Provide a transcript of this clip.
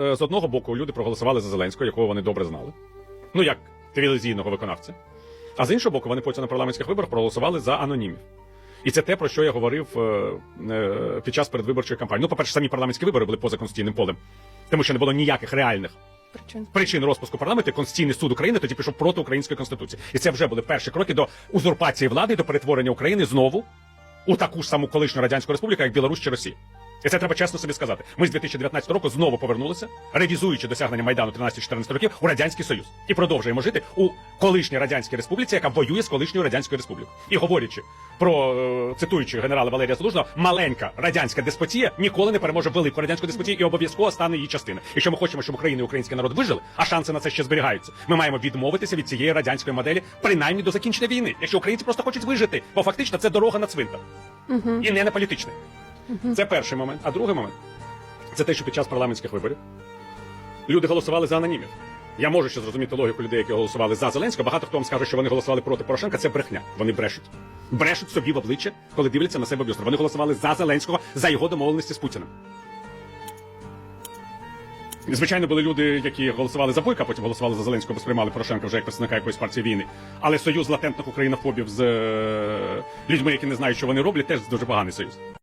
Е, З одного боку, люди проголосували за Зеленського, якого вони добре знали. Ну, як телевізійного виконавця. А з іншого боку, вони потім на парламентських виборах проголосували за анонімів. І це те, про що я говорив е, е, під час передвиборчої кампанії. Ну, по-перше, самі парламентські вибори були поза конституційним полем, тому що не було ніяких реальних Причин. причин розпуску парламенту. Конституційний суд України тоді пішов проти української конституції. І це вже були перші кроки до узурпації влади і до перетворення України знову у таку ж саму колишню радянську республіку, як Білорусь чи Росія. І це треба чесно собі сказати. Ми з 2019 року знову повернулися, ревізуючи досягнення майдану 13-14 років у радянський союз, і продовжуємо жити у колишній радянській республіці, яка воює з колишньою радянською республікою. І говорячи про е, цитуючи генерала Валерія Залужного, маленька радянська деспотія ніколи не переможе велику радянську деспотію і обов'язково стане її частиною. Якщо ми хочемо, щоб Україна і український народ вижили, а шанси на це ще зберігаються. Ми маємо відмовитися від цієї радянської моделі, принаймні до закінчення війни. Якщо українці просто хочуть вижити, бо фактично це дорога на цвинтар Угу. і не на політичний. Це перший момент. А другий момент це те, що під час парламентських виборів люди голосували за анонімів. Я можу ще зрозуміти логіку людей, які голосували за Зеленського. Багато хто вам скаже, що вони голосували проти Порошенка. Це брехня. Вони брешуть. Брешуть собі в обличчя, коли дивляться на себе в. Вони голосували за Зеленського за його домовленості з Путіним. Звичайно, були люди, які голосували за Бойка, потім голосували за Зеленського, бо сприймали Порошенка вже як представника якоїсь партії війни. Але союз латентних українофобів з е, людьми, які не знають, що вони роблять, теж дуже поганий союз.